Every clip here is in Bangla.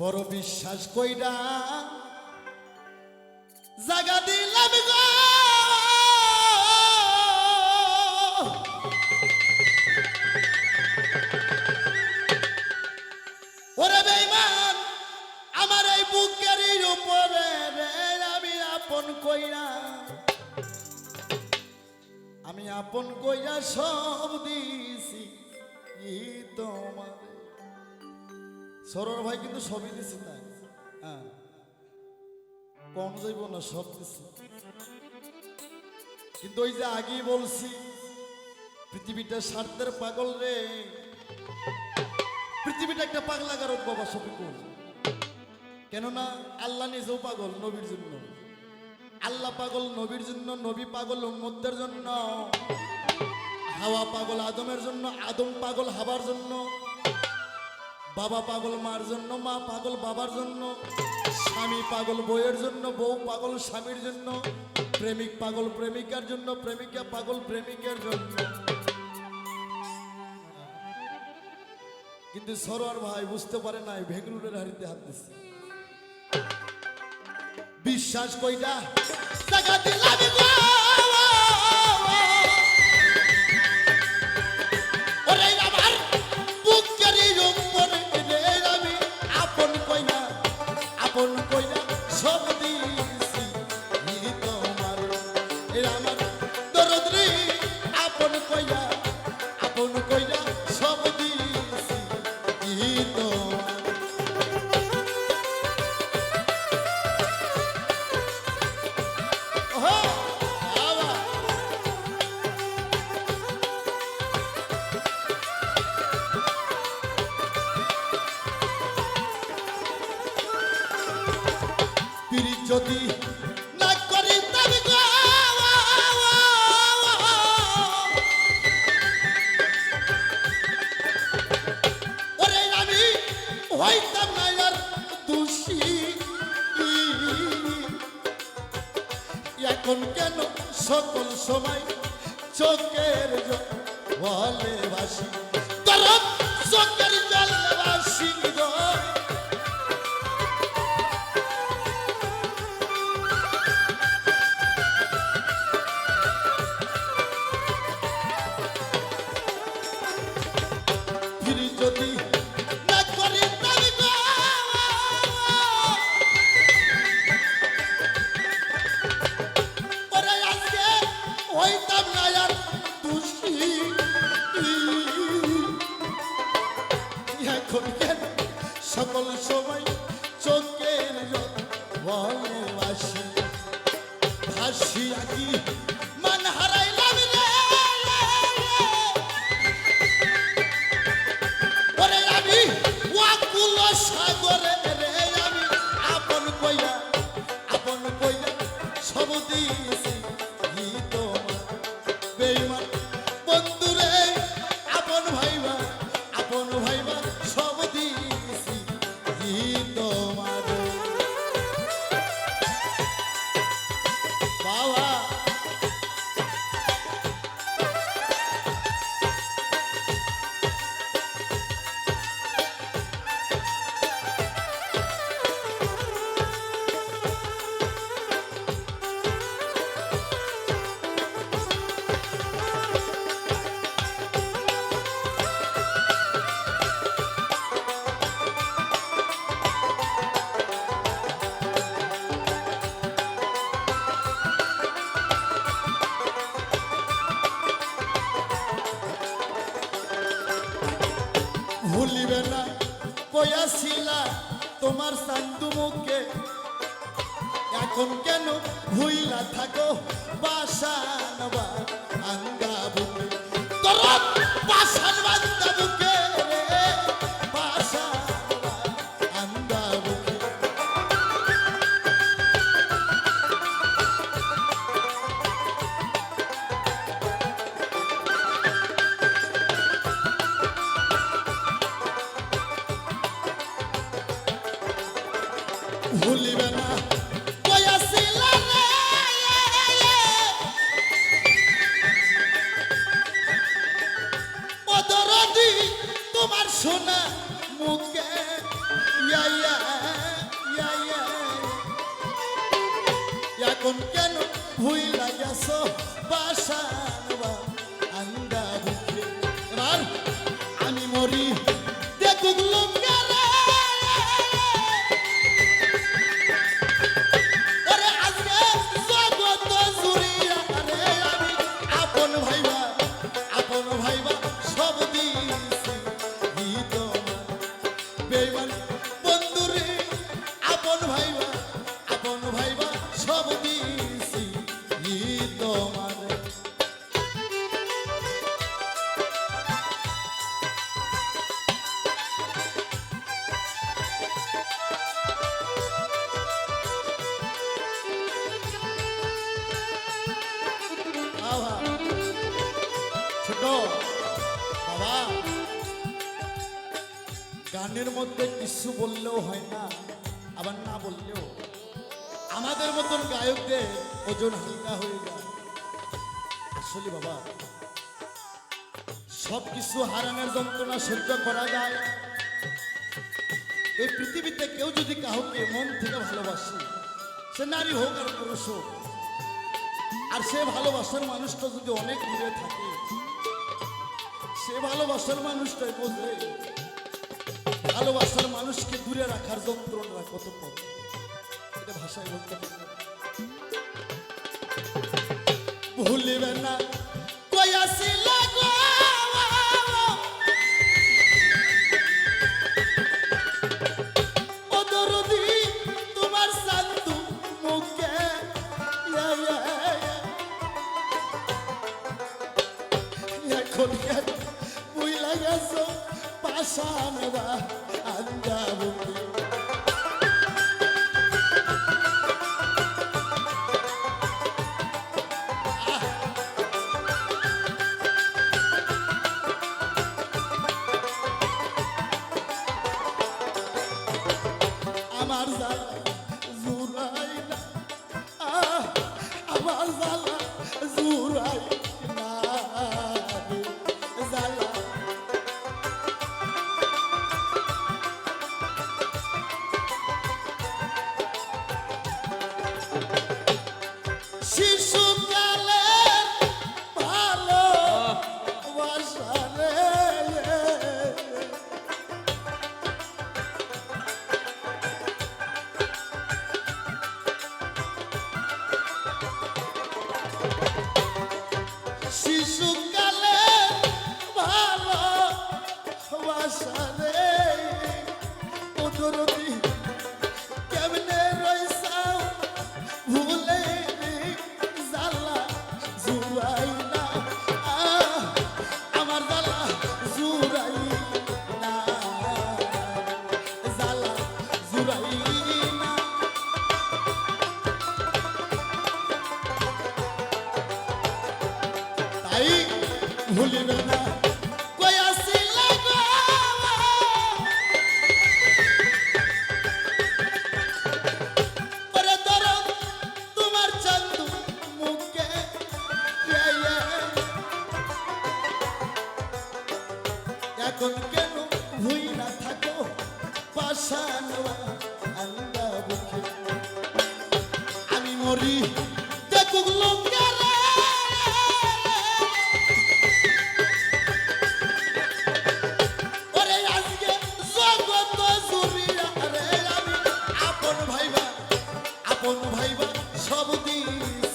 বড় বিশ্বাস কইরা জাগা দিলাম গো। ওরে বেঈমান, আমার এই বুকের উপরে আমি আপন কইরা, আমি আপন কইরা সব দিছি তোমার। সরোর ভাই কিন্তু সবই দিছি তাই। হ্যাঁ। কম যাইব না, সব দিছি। কিন্তু ওই যে আগেই বলছি, পৃথিবীটা স্বার্থের পাগল রে। পৃথিবীটা একটা পাগলা গারদ বাবা শফিকুল কেননা আল্লাহ নিজেও পাগল নবীর জন্য। আল্লাহ পাগল নবীর জন্য, নবী পাগল উম্মতদের জন্য। হাওয়া পাগল আদমের জন্য, আদম পাগল হাবার জন্য। বাবা পাগল মার জন্য, মা পাগল বাবার জন্য, স্বামী পাগল বউয়ের জন্য, বউ পাগল স্বামীর জন্য, প্রেমিক পাগল প্রেমিকার জন্য, প্রেমিকা পাগল প্রেমিকের জন্য। কিন্তু সরোয়ার ভাই বুঝতে পারে নাই ভেঙ্গুরের হাড়িতে হাত দিচ্ছে বিশ্বাস কইটা জাগা দিলাম আপন যদি এখন কেন সকল সময় চোখের বলে তরফ চোখের সবাই ভুলিবে না কয়াছিলা তোমার সান্দু মুখে। এখন কেন ভুইলা থাকো বাসানবা আঙ্গা বুকে? তোর বাসান বান্দা বুকে। ও তোমার সোনা মুখে ইয়া। মধ্যে কিছু বললেও হয় না, আবার না বললেও। আমাদের মতন গায়কদের ওজন হালকা হয়ে যায়। আসলে বাবা সব কিছু হারানোর যন্ত্রণা সহ্য করা যায়। এই পৃথিবীতে কেউ যদি কাউকে মন থেকে ভালোবাসে, সে নারী হোক আর পুরুষ হোক, আর সে ভালোবাসার মানুষটা যদি অনেক দূরে থাকে, সে ভালোবাসার মানুষটাই বোঝে ভালোবাসার মানুষকে দূরে রাখার যন্ত্রণা কত কম এটা ভাষায় বলতে। ভুলিবে না। কয়াছিল গো ও ভুলিবে না। এখন কেন ভুই না থাকো আন্দা বুকে আমি মরি দেখুক লোকেরা আপন ভাইবা সব দিছি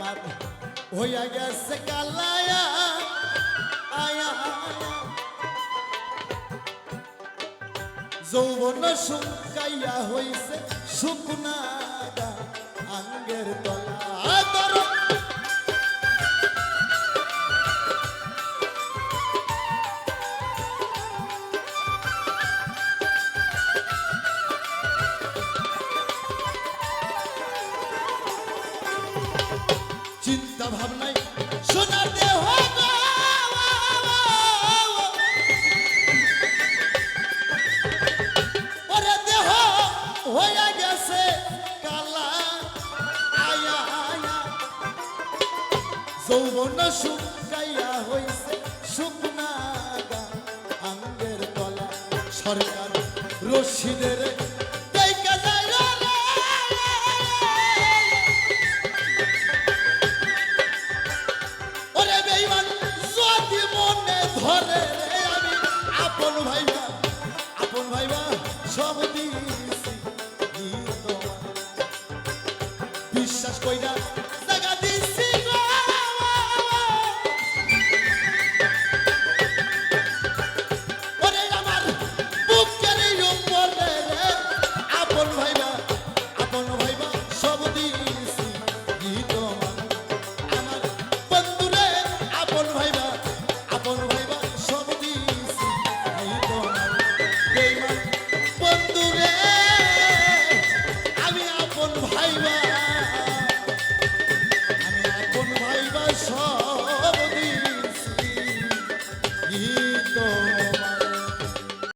আমার হইয়া গেছে কালায়া আয়া। যৌবন শুকাইয়া হইছে শুকনা আঙ্গের অভাব নাই। সোনার দেহ ওরে দেহ হইয়া সরকার রশিদের সব বিশ্বাস কইরা